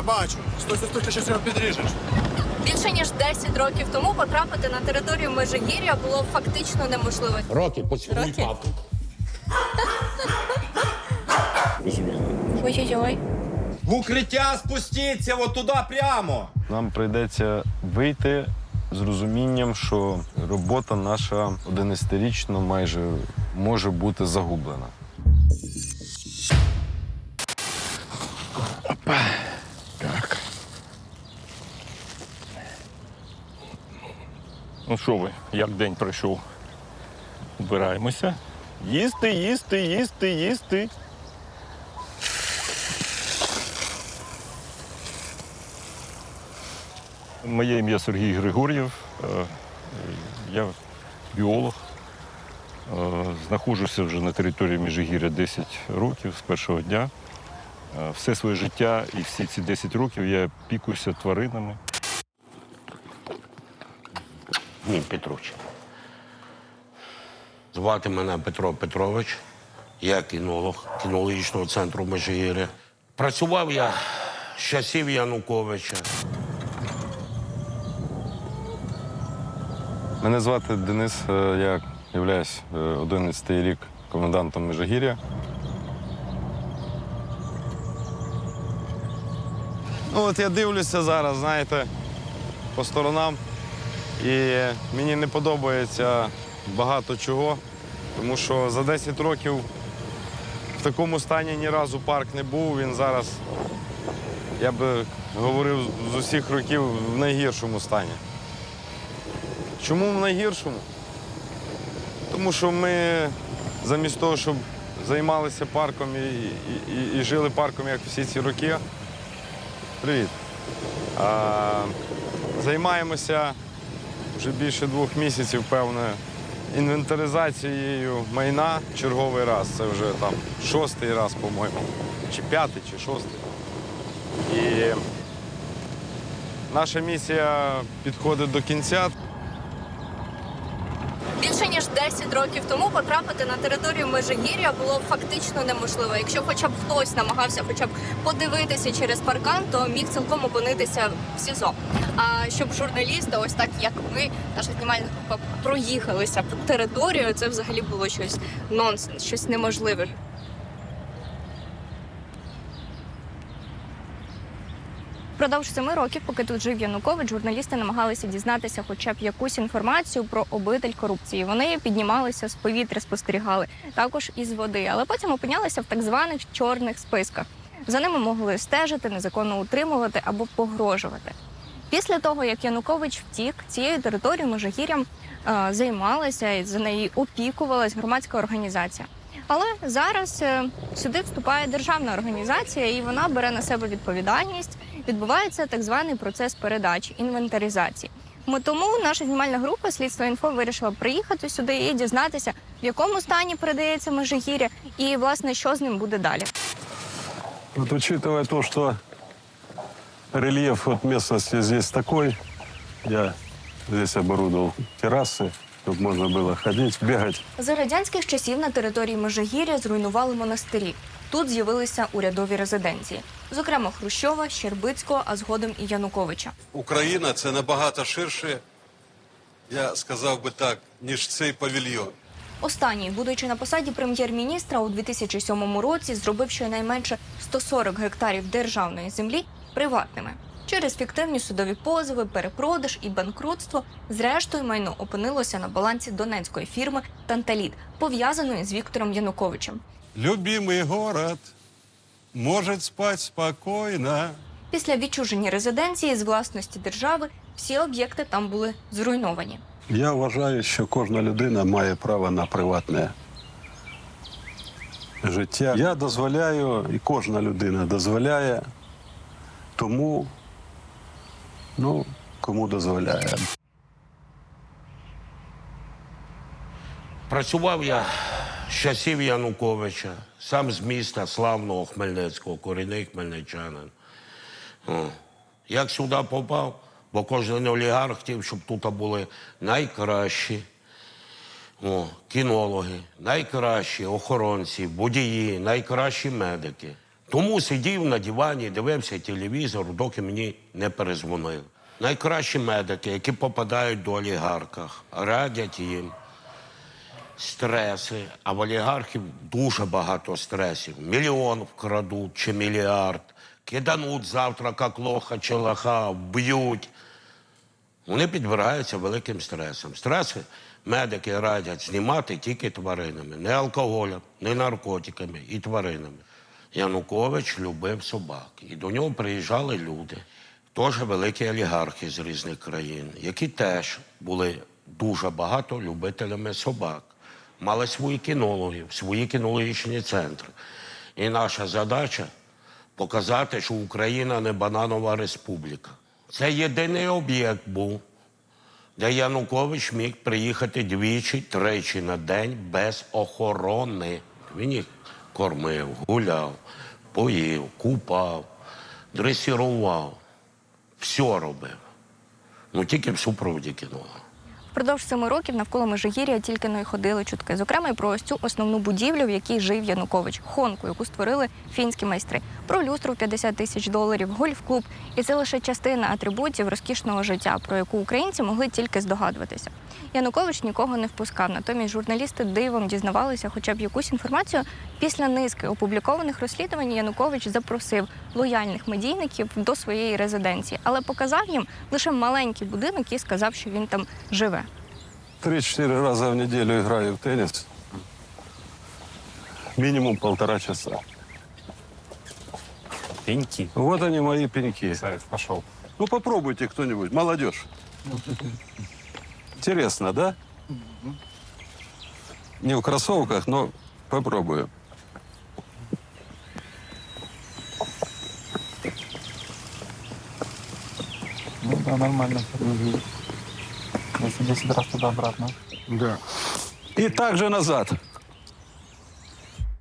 Я бачу. Стой, стой, стой, ти щось його підріжеш. Більше ніж 10 років тому потрапити на територію Межигір'я було фактично неможливо. Роки, поцілуй Роки? папу. Ой-ой-ой. В укриття спустіться, от туди прямо. Нам прийдеться вийти з розумінням, що робота наша 11-річна майже може бути загублена. Ну що ви, як день пройшов? Збираємося. Їсти, їсти, їсти, їсти. Моє ім'я Сергій Григор'єв. Е, Я біолог. Е, Знаходжуся вже на території Міжигір'я 10 років з першого дня. Е, Все своє життя і всі ці 10 років я пікуюся тваринами. Ні, Петрович. Звати мене Петро Петрович. Я кінолог кінологічного центру Межигір'я. Працював я з часів Януковича. Мене звати Денис, е, я являюсь 11-й рік комендантом Межигір'я. Ну, от я дивлюся зараз, знаєте, по сторонам, і мені не подобається багато чого, тому що за 10 років в такому стані ні разу парк не був. Він зараз, я би говорив, з усіх років в найгіршому стані. Чому в найгіршому? Тому що ми замість того, щоб займалися парком і, і, і, і жили парком, як всі ці роки. Привіт. А, займаємося вже більше двох місяців, певно, інвентаризацією майна черговий раз. Це вже там шостий раз, по-моєму, чи п'ятий, чи шостий. І наша місія підходить до кінця. Більше 10 років тому потрапити на територію Межигір'я було фактично неможливо. Якщо хоча б хтось намагався хоча б подивитися через паркан, то міг цілком опинитися в СІЗО. А щоб журналісти, ось так як ми, наша знімальна проїхалися по територію, це взагалі було щось нонсенс, щось неможливе. Впродовж семи років, поки тут жив Янукович, журналісти намагалися дізнатися хоча б якусь інформацію про обитель корупції. Вони піднімалися з повітря, спостерігали також із води, але потім опинялися в так званих чорних списках. За ними могли стежити, незаконно утримувати або погрожувати. Після того, як Янукович втік, цією територією Межигір'ям е, займалася і за неї опікувалась громадська організація. Але зараз е, сюди вступає державна організація, і вона бере на себе відповідальність Відбувається так званий процес передачі, інвентаризації. Ми тому наша знімальна група слідство інфо вирішила приїхати сюди і дізнатися, в якому стані передається Межигір'я, і власне що з ним буде далі. Вот учитывая то, что рельеф вот местности здесь такой, я здесь оборудовал террасы, чтобы можно было ходить, бегать. За радянських часів на території Межигір'я зруйнували монастирі. Тут з'явилися урядові резиденції, зокрема Хрущова, Щербицького, а згодом і Януковича. Україна це набагато ширше, я сказав би так, ніж цей павільйон. Останній, будучи на посаді прем'єр-міністра у 2007 році, зробив щонайменше 140 гектарів державної землі приватними. Через фіктивні судові позови, перепродаж і банкрутство, зрештою майно опинилося на балансі донецької фірми Танталіт, пов'язаної з Віктором Януковичем. Любимий город може спати спокійно. Після відчуження резиденції з власності держави всі об'єкти там були зруйновані. Я вважаю, що кожна людина має право на приватне життя. Я дозволяю, і кожна людина дозволяє тому, ну, кому дозволяє. Працював я з часів Януковича, сам з міста славного Хмельницького, корінний хмельничанин. Як сюди попав, бо кожен олігарх хотів, щоб тут були найкращі о, кінологи, найкращі охоронці, водії, найкращі медики. Тому сидів на дивані, дивився телевізор, доки мені не перезвонили. Найкращі медики, які попадають до олігарках, радять їм стреси, а в олігархів дуже багато стресів. Мільйон вкрадуть чи мільярд, кидануть завтра як лоха чи лоха, вб'ють. Вони підбираються великим стресом. Стреси медики радять знімати тільки тваринами, не алкоголем, не наркотиками і тваринами. Янукович любив собак, і до нього приїжджали люди, теж великі олігархи з різних країн, які теж були дуже багато любителями собак, мали своїх кінологів, свої кінологічні центри. І наша задача показати, що Україна не бананова республіка. Це єдиний об'єкт був, де Янукович міг приїхати двічі, тричі на день без охорони. Він їх кормив, гуляв, поїв, купав, дресірував. Все робив. Ну тільки в супроводі кінога. Впродовж семи років навколо Межигір'я тільки не ходили чутки. Зокрема, і про ось цю основну будівлю, в якій жив Янукович, хонку, яку створили фінські майстри, про люстру в 50 тисяч доларів, гольф-клуб. І це лише частина атрибутів розкішного життя, про яку українці могли тільки здогадуватися. Янукович нікого не впускав. Натомість журналісти дивом дізнавалися хоча б якусь інформацію. Після низки опублікованих розслідувань Янукович запросив лояльних медійників до своєї резиденції, але показав їм лише маленький будинок і сказав, що він там живе. Три-четыре раза в неделю играю в теннис. Минимум полтора часа. Пеньки. Вот они мои пеньки. Пошел. Ну попробуйте кто-нибудь, молодежь. Интересно, да? Не в кроссовках, но попробую. Ну да, нормально. Если 10 раз туда-обратно. Да. И также назад.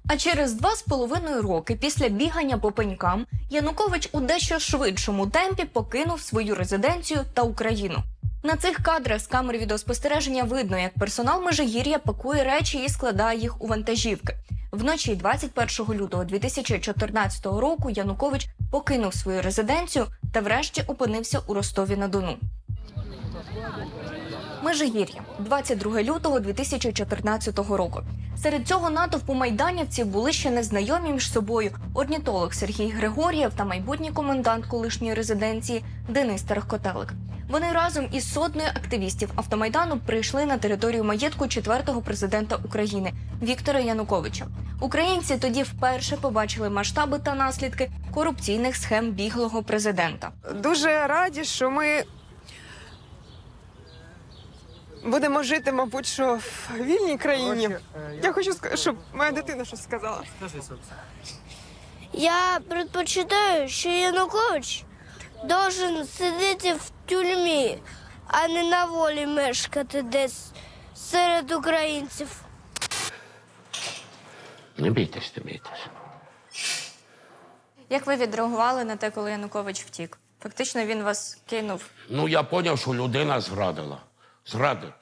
А через два з половиною роки після бігання по пенькам Янукович у дещо швидшому темпі покинув свою резиденцію та Україну. На цих кадрах з камер відеоспостереження видно, як персонал Межигір'я пакує речі і складає їх у вантажівки. Вночі 21 лютого 2014 року Янукович покинув свою резиденцію та врешті опинився у Ростові на Дону. Межигір'я, 22 лютого 2014 року. Серед цього натовпу майданівців були ще незнайомі між собою орнітолог Сергій Григор'єв та майбутній комендант колишньої резиденції Денис Терехкотелик. Вони разом із сотнею активістів автомайдану прийшли на територію маєтку четвертого президента України Віктора Януковича. Українці тоді вперше побачили масштаби та наслідки корупційних схем біглого президента. дуже раді, що ми будемо жити, мабуть, що в вільній країні. Я хочу щоб моя дитина щось сказала. Я предпочитаю, що Янукович должен сидіти в тюрмі, а не на волі мешкати десь серед українців. Не бійтесь, не бійтесь. Як ви відреагували на те, коли Янукович втік? Фактично він вас кинув. Ну, я зрозумів, що людина зрадила. Зрадив.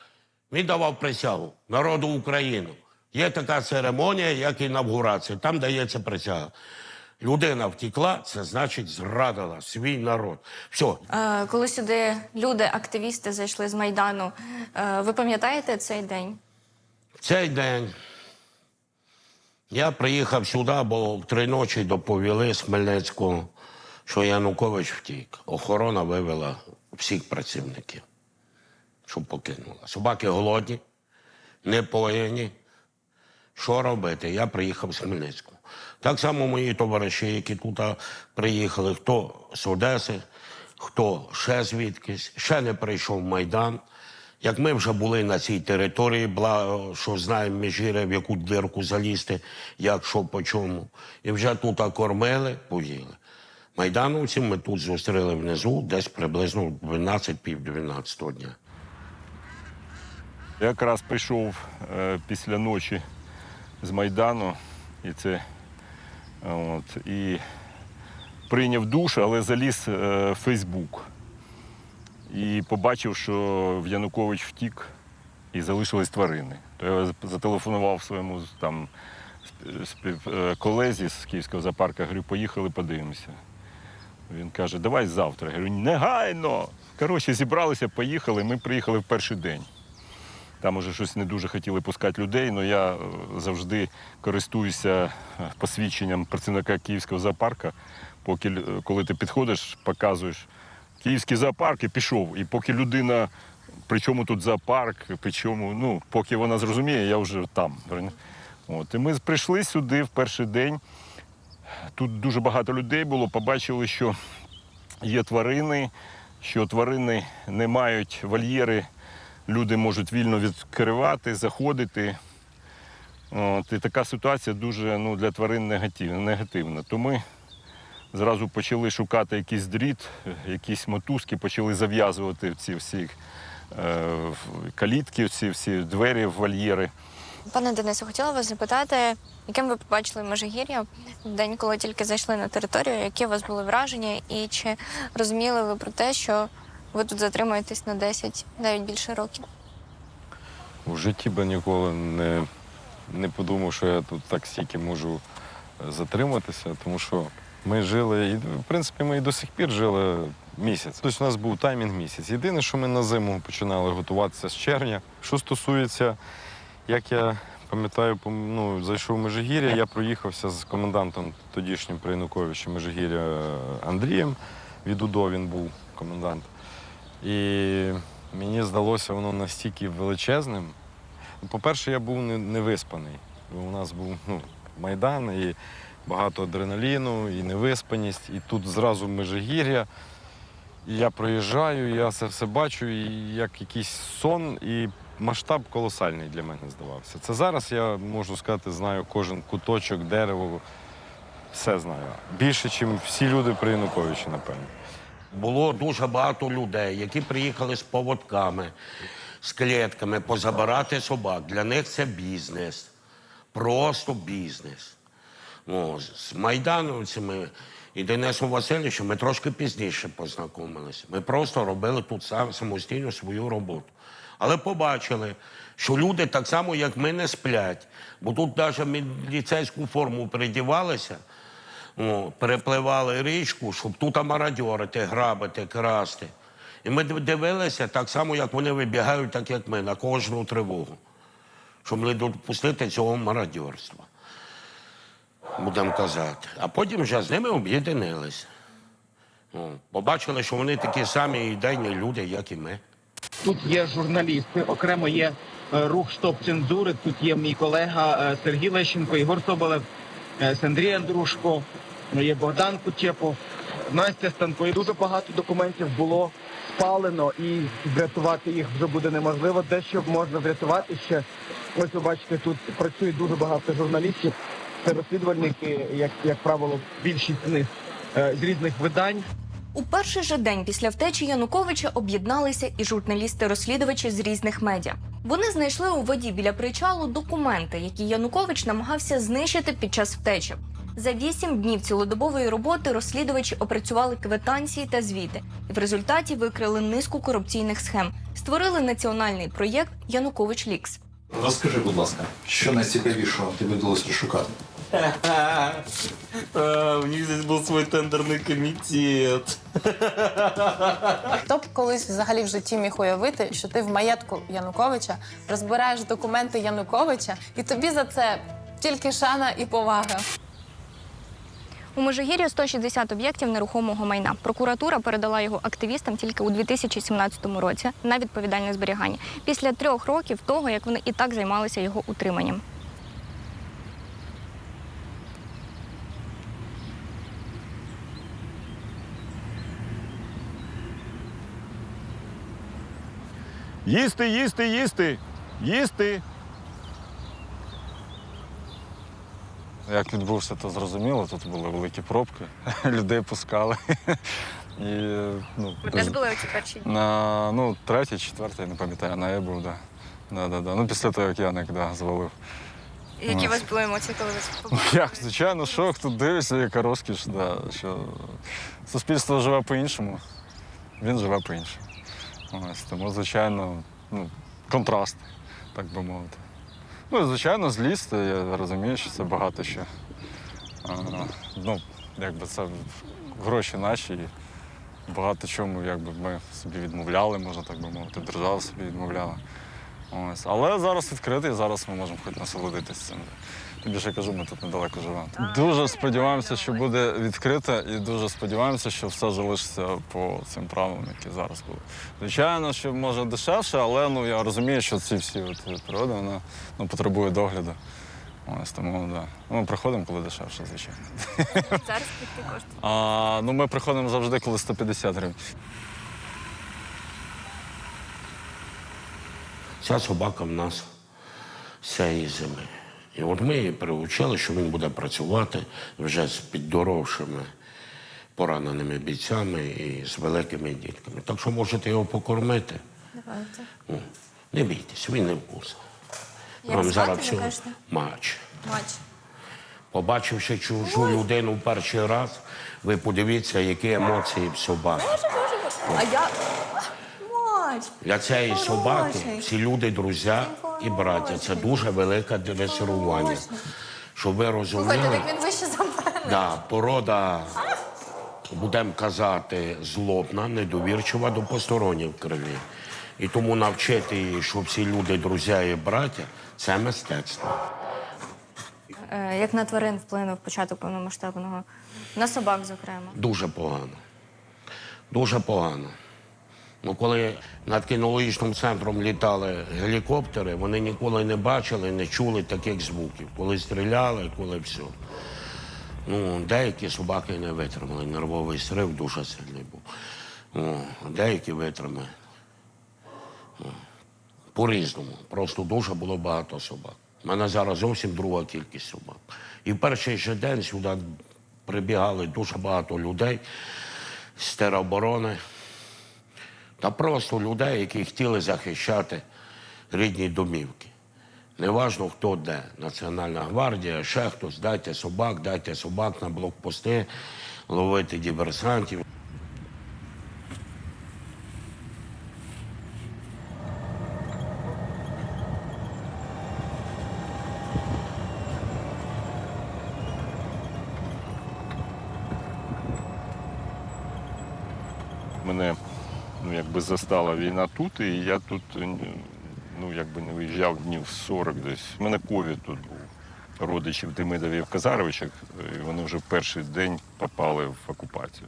Він давав присягу народу України. Є така церемонія, як інавгурація. Там дається присяга. Людина втекла, це значить зрадила свій народ. Все, Е, коли сюди люди, активісти зайшли з майдану, е, ви пам'ятаєте цей день? в цей день я приїхав сюди, бо в три ночі доповіли з Хмельницького, що Янукович втік. Охорона вивела всіх працівників, щоб покинула. Собаки голодні, не поїні. Що робити? Я приїхав з Хмельницького. Так само мої товариші, які тут приїхали, хто з Одеси, хто ще звідкись, ще не прийшов Майдан. Як ми вже були на цій території, що знаємо міжгір'я, в яку дирку залізти, як що по чому. І вже тут кормили, поїли. Майдановці ми тут зустріли внизу десь приблизно 12-пів 12 дня. Якраз прийшов е, після ночі з Майдану, і це от, і прийняв душ, але заліз е, в Фейсбук. І побачив, що в Янукович втік і залишились тварини. То я зателефонував своєму там е, колезі з Київського зоопарка, говорю, поїхали, подивимося. Він каже, давай завтра. Я говорю, негайно. Коротше, зібралися, поїхали. Ми приїхали в перший день. Там уже щось не дуже хотіли пускати людей, але я е, завжди користуюся е, посвідченням працівника Київського зоопарка. Поки коли ти підходиш, показуєш Київський зоопарк і пішов. І поки людина, при чому тут зоопарк, при чому, ну, поки вона зрозуміє, я вже там. От. І ми прийшли сюди в перший день. Тут дуже багато людей було, побачили, що є тварини, що тварини не мають вольєри, люди можуть вільно відкривати, заходити. От, і така ситуація дуже ну, для тварин негативна. То ми зразу почали шукати якийсь дріт, якісь мотузки, почали зав'язувати ці всі е, калітки, ці всі двері вольєри. Пане Денисе, хотіла вас запитати, яким ви побачили Межигір'я в день, коли тільки зайшли на територію, які у вас були враження, і чи розуміли ви про те, що ви тут затримаєтесь на 10, навіть більше років? В житті би ніколи не, не подумав, що я тут так стільки можу е, затриматися, тому що ми жили, і в принципі, ми і до сих пір жили місяць. Тобто у нас був таймінг місяць. Єдине, що ми на зиму починали готуватися з червня. Що стосується, як я пам'ятаю, ну, зайшов в Межигір'я, я проїхався з комендантом тодішнім при Януковичі Межигір'я Андрієм. Від УДО він був комендант. І мені здалося воно настільки величезним. По-перше, я був не, не. Бо У нас був ну, майдан і багато адреналіну, і невиспаність. І тут зразу межигір'я. І я проїжджаю, я це все бачу, і як якийсь сон, і масштаб колосальний для мене здавався. Це зараз я можу сказати, знаю кожен куточок, дерево, все знаю. Більше, ніж всі люди при Януковичі, напевно. Було дуже багато людей, які приїхали з поводками, з клітками позабирати собак. Для них це бізнес. Просто бізнес. О, з майдановцями і Денисом Васильовичем ми трошки пізніше познайомилися. Ми просто робили тут сам самостійно свою роботу. Але побачили, що люди так само, як ми, не сплять. Бо тут навіть міліцейську форму придівалися, перепливали річку, щоб тут мародьорити, грабити, красти. І ми дивилися так само, як вони вибігають, так як ми, на кожну тривогу, щоб не допустити цього мародьорства. Будемо казати. А потім вже з ними об'єднилися. О, Побачили, що вони такі самі ідейні люди, як і ми. Тут є журналісти, окремо є е, рух штоп цензури. Тут є мій колега е, Сергій Лещенко, Ігор Соболев, Андрій Андрушко, е, є Богдан Кучепов, Настя Станко. І дуже багато документів було спалено, і врятувати їх вже буде неможливо. Дещо можна врятувати ще. Ось ви бачите, тут працює дуже багато журналістів. Це розслідувальники, як, як правило, більшість з них е, з різних видань. У перший же день після втечі Януковича об'єдналися і журналісти-розслідувачі з різних медіа. Вони знайшли у воді біля причалу документи, які Янукович намагався знищити під час втечі. За вісім днів цілодобової роботи розслідувачі опрацювали квитанції та звіти, і в результаті викрили низку корупційних схем. Створили національний проєкт Янукович Лікс. Розкажи, будь ласка, що найцікавішого тобі вдалося розшукати? У них здесь был свой тендерный комитет. Хто б колись взагалі в житті міг уявити, що ти в маєтку Януковича розбираєш документи Януковича, і тобі за це тільки шана і повага. У Межигір'ї 160 об'єктів нерухомого майна. Прокуратура передала його активістам тільки у 2017 році на відповідальне зберігання після трьох років того, як вони і так займалися його утриманням. Їсти, їсти, їсти, їсти. Як відбувся, то зрозуміло. Тут були великі пробки, людей пускали. І, ну, Теж були оці перші дні. на ну, третій, четвертий, я не пам'ятаю, на я був, да. Да, да, да. Ну, після того, як Яник да, звалив. Які у вас були емоції, коли ви це побачили? Як, звичайно, шок, тут дивишся, яка розкіш, да, що суспільство живе по-іншому, він живе по-іншому. Ось, тому, звичайно, ну, контраст, так би мовити. Ну, звичайно, зліз, я розумію, що це багато що. Ну, якби це гроші наші. Багато чому якби ми собі відмовляли, можна так би мовити, держава собі відмовляла. Ось. Але зараз відкритий, зараз ми можемо хоч насолодитися цим. Тим більше кажу, ми тут недалеко живемо. Дуже сподіваємося, що буде відкрите, і дуже сподіваємося, що все залишиться по цим правилам, які зараз були. Звичайно, що може дешевше, але ну я розумію, що ці всі от природи вона ну, потребує догляду. Ось тому да. Ну, Ми приходимо, коли дешевше, звичайно. Зараз скільки коштує? А, ну, ми приходимо завжди, коли 150 гривень. Ця собака в нас з цієї зими. І от ми її приучили, що він буде працювати вже з піддоровшими пораненими бійцями і з великими дітками. Так що можете його покормити. Давайте. Не бійтесь, він не вкусить. Як Вам зараз всього матч. Матч. Побачивши чужу людину в перший раз, ви подивіться, які емоції в собаки. А я. Для цієї собаки всі люди, друзі і браття. Це дуже велике дресирування. Щоб ви розуміли, він вище за мене. да, порода, будемо казати, злобна, недовірчива до посторонніх в крові. І тому навчити її, що всі люди, друзі і браття, це мистецтво. Е, Як на тварин вплинув початок повномасштабного? На собак, зокрема. Дуже погано. Дуже погано. Ну, коли над кінологічним центром літали гелікоптери, вони ніколи не бачили, не чули таких звуків. Коли стріляли, коли все. Ну, деякі собаки не витримали. Нервовий срив дуже сильний був. О, деякі витримали. По-різному. Просто дуже було багато собак. У мене зараз зовсім друга кількість собак. І в перший же день сюди прибігали дуже багато людей з тероборони та просто людей, які хотіли захищати рідні домівки. Неважно, хто де. Національна гвардія, ще хтось, дайте собак, дайте собак на блокпости, ловити диверсантів. Мене ну, застала війна тут, і я тут ну, якби не виїжджав днів 40 десь. У мене ковід тут був. Родичів Демидові в Казаровичах, і вони вже в перший день попали в окупацію.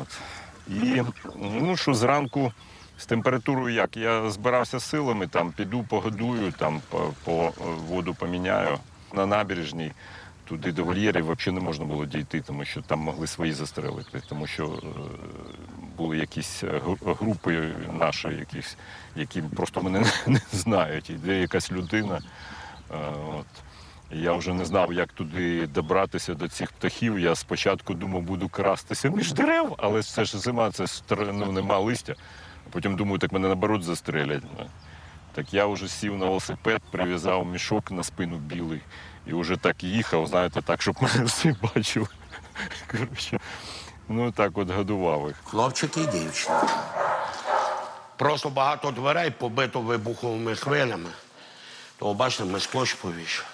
От. І ну, що зранку з температурою як? Я збирався силами, там піду погодую, там по, по е, воду поміняю на набережній. Туди до вольєрів взагалі не можна було дійти, тому що там могли свої застрелити, тому що е, були якісь е, групи наші, якісь, які просто мене не, знають. Іде якась людина. Е, От. Я вже не знав, як туди добратися до цих птахів. Я спочатку думав, буду крастися між дерев, але це ж зима, це ну, нема листя. А потім думаю, так мене наоборот застрелять. Так я вже сів на велосипед, прив'язав мішок на спину білий і вже так їхав, знаєте, так, щоб мене всі бачив. Коротше, ну так от годував їх. Хлопчики і дівчинки. Просто багато дверей побито вибуховими хвилями. То бачите, ми скотч повішали.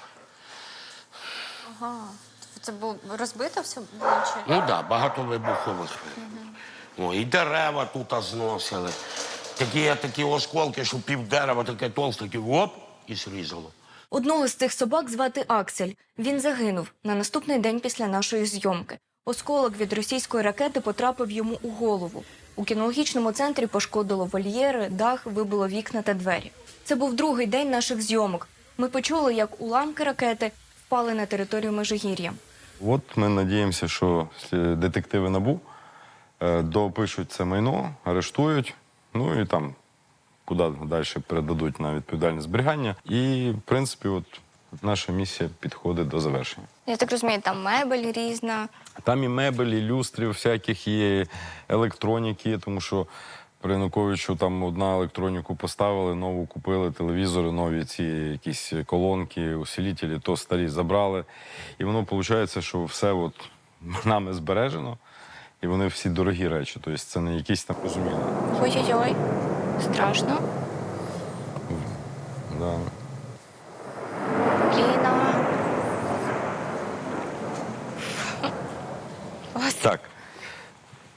Ага. Це було розбито все було чи? Ну так, да, багато вибухових хвиль. О, і дерева тут зносили. Такі, такі осколки, що пів дерева, таке толсте, оп, і зрізало. Одного з цих собак звати Аксель. Він загинув на наступний день після нашої зйомки. Осколок від російської ракети потрапив йому у голову. У кінологічному центрі пошкодило вольєри, дах, вибило вікна та двері. Це був другий день наших зйомок. Ми почули, як уламки ракети впали на територію Межигір'я. От ми надіємося, що детективи НАБУ е, допишуть це майно, арештують, ну і там куди далі передадуть на відповідальне зберігання. І, в принципі, от наша місія підходить до завершення. Я так розумію, там мебель різна. Там і мебелі, люстрів всяких є, електроніки, тому що при Януковичу там одна електроніку поставили, нову купили, телевізори, нові ці якісь колонки, усилителі, то старі забрали. І воно виходить, що все от нами збережено, і вони всі дорогі речі. Тобто це не якісь там розуміння. Ой-ой-ой, Страшно. Да. Ліна. Так.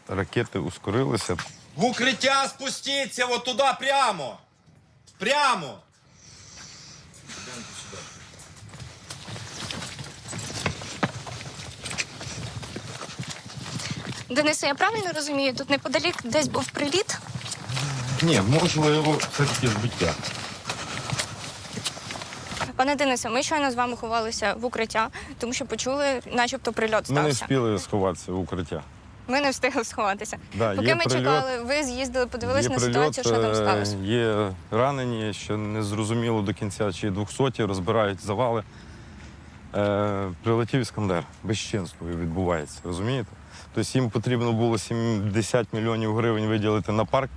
Ракети ускорилися. В укриття спустіться, от туди прямо. Прямо. Денисе, я правильно розумію, тут неподалік десь був приліт. Ні, можливо, все-таки збиття. Пане Денисе, ми щойно з вами ховалися в укриття, тому що почули, начебто прильот Ми не стався. встигли сховатися в укриття. Ми не встигли сховатися. Да, Поки є ми прильот, чекали, ви з'їздили, подивилися є на прильот, ситуацію, що там е, сталося. Є ранені, ще не зрозуміло до кінця, чи 200 розбирають завали. Е, прилетів Іскандер. Безчинство відбувається, розумієте? Тобто їм потрібно було 70 мільйонів гривень виділити на парк,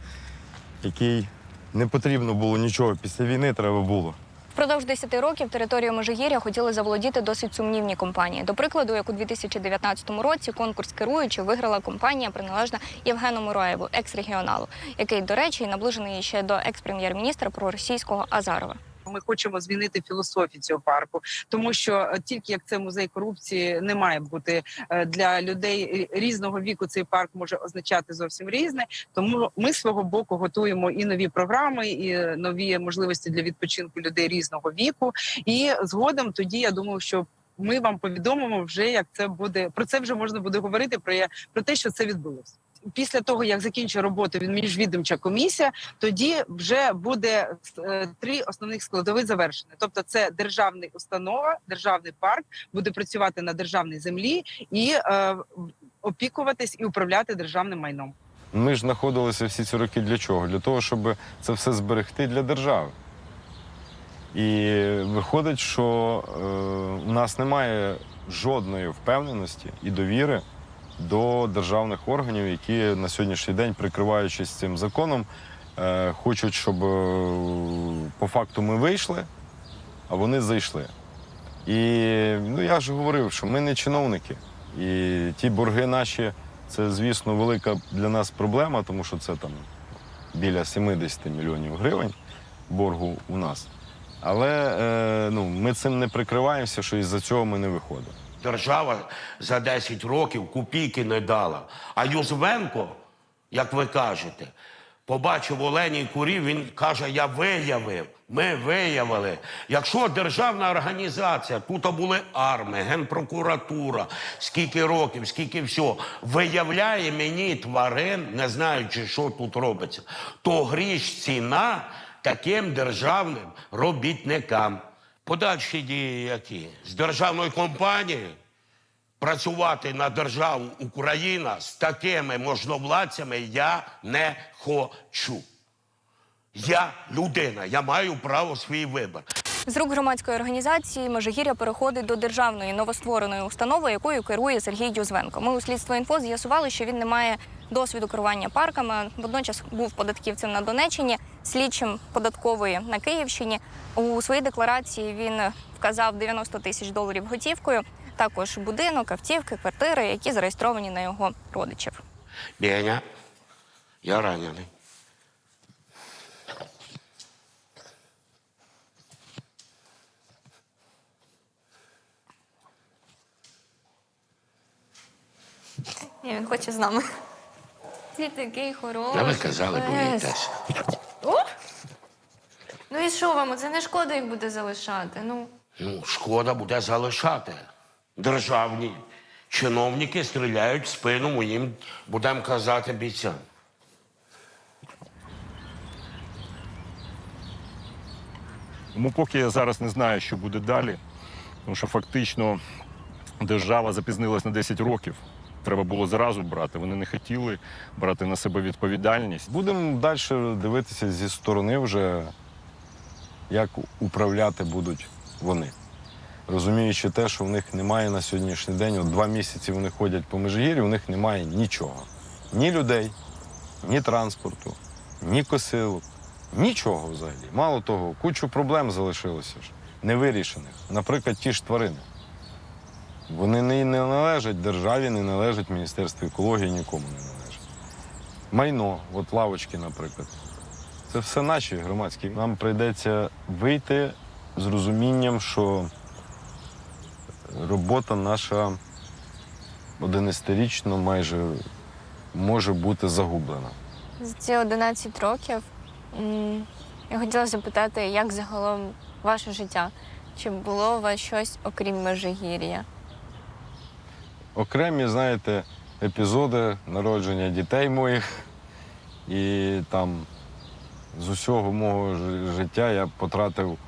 який не потрібно було нічого. Після війни треба було. Впродовж 10 років територію Межигір'я хотіли заволодіти досить сумнівні компанії. До прикладу, як у 2019 році конкурс керуючи виграла компанія, приналежна Євгену Мураєву, екс-регіоналу, який, до речі, наближений ще до екс-прем'єр-міністра проросійського Азарова. Ми хочемо змінити філософію цього парку, тому що е, тільки як це музей корупції не має бути е, для людей різного віку. Цей парк може означати зовсім різне. Тому ми свого боку готуємо і нові програми, і нові можливості для відпочинку людей різного віку. І згодом тоді я думаю, що. Ми вам повідомимо вже, як це буде. Про це вже можна буде говорити. Про про те, що це відбулося. Після того, як закінчить роботу він міжвідомча комісія, тоді вже буде е, три основних складових завершені. Тобто, це державна установа, державний парк буде працювати на державній землі і е, опікуватись і управляти державним майном. Ми ж знаходилися всі ці роки для чого? Для того, щоб це все зберегти для держави. І виходить, що е, у нас немає жодної впевненості і довіри до державних органів, які на сьогоднішній день, прикриваючись цим законом, е, хочуть, щоб е, по факту ми вийшли, а вони зайшли. І ну, я ж говорив, що ми не чиновники. І ті борги наші це, звісно, велика для нас проблема, тому що це там біля 70 мільйонів гривень боргу у нас. Але е, ну, ми цим не прикриваємося, що із-за цього ми не виходимо. Держава за 10 років копійки не дала. А Юзвенко, як ви кажете, побачив оленій курі, він каже: Я виявив, ми виявили. Якщо державна організація, тут були арми, генпрокуратура, скільки років, скільки всього, виявляє мені тварин, не знаючи, що тут робиться, то гріш ціна таким державним робітникам. Подальші дії які? З державною компанією працювати на державу Україна з такими можновладцями я не хочу. Я людина, я маю право свій вибір. З рук громадської організації Межигір'я переходить до державної новоствореної установи, якою керує Сергій Юзвенко. Ми у слідство інфо з'ясували, що він не має досвіду керування парками. Водночас був податківцем на Донеччині, слідчим податкової на Київщині. У своїй декларації він вказав 90 тисяч доларів готівкою. Також будинок, автівки, квартири, які зареєстровані на його родичів. Беня, я ранений. Ні, він хоче з нами. Ти такий хороший. А ви казали, боїтеся. Ну і що вам? Це не шкода їх буде залишати. Ну. Ну, шкода буде залишати. Державні чиновники стріляють в спину моїм, будемо казати, бійцям. Тому поки я зараз не знаю, що буде далі, тому що фактично держава запізнилась на 10 років. Треба було зразу брати. Вони не хотіли брати на себе відповідальність. Будемо далі дивитися зі сторони вже, як управляти будуть вони. Розуміючи те, що в них немає на сьогоднішній день, от два місяці вони ходять по Межигір'ю, у них немає нічого. Ні людей, ні транспорту, ні косилок, нічого взагалі. Мало того, кучу проблем залишилося ж, невирішених. Наприклад, ті ж тварини. Вони не, належать державі, не належать Міністерству екології, нікому не належать. Майно, от лавочки, наприклад. Це все наші громадські. Нам прийдеться вийти з розумінням, що робота наша 11-річна майже може бути загублена. За ці 11 років я хотіла запитати, як загалом ваше життя? Чи було у вас щось окрім Межигір'я? Окремі, знаєте, епізоди народження дітей моїх. І там з усього мого життя я потратив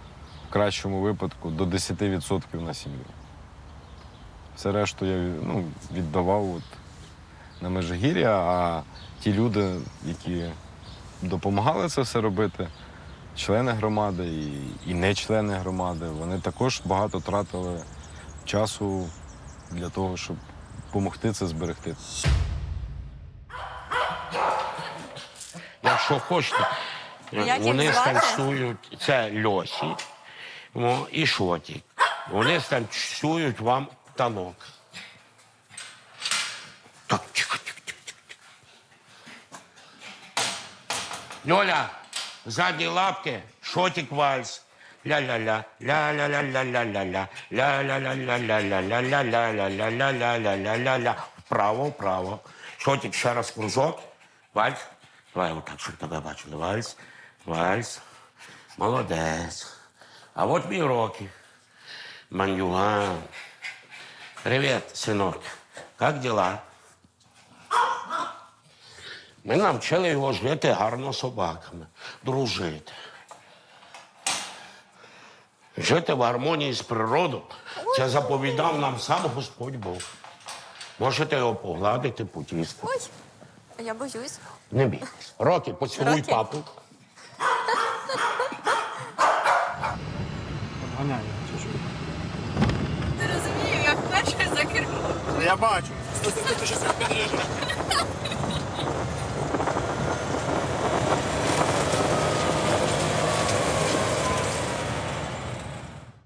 в кращому випадку до 10% на сім'ю. Все решту я ну, віддавав от на Межигір'я, а ті люди, які допомагали це все робити, члени громади і, і не члени громади, вони також багато тратили часу для того, щоб допомогти це зберегти. Якщо хочете, Як їх вони звати? станцюють, це Льосі о, і Шотік. Вони станцюють вам танок. Так, тихо, тихо, тихо, тихо. Льоля, задні лапки, Шотік вальс. Ля-ля-ля, ля-ля-ля-ля-ля-ля-ля, ля-ля-ля-ля-ля-ля-ля-ля-ля-ля-ля-ля-ля-ля-ля-ля. Вправо, вправо. Шотік, ще раз кружок. Вальс. Давай отак, щоб тебе бачили. Вальс, вальс. Молодець. А от мій Рокі. Мандюган. Привіт, синок. Як діла? Ми навчили його жити гарно з собаками, дружити. Жити в гармонії з природою. Це заповідав нам сам Господь Бог. Можете його погладити, потісти. Ой, я боюсь. Не бійтесь. Рокі, поцілуй Рокі. папу. ганяє. Чи що? Не розумію, як перший за кермо. Ну, я бачу. Ти щось підріжеш.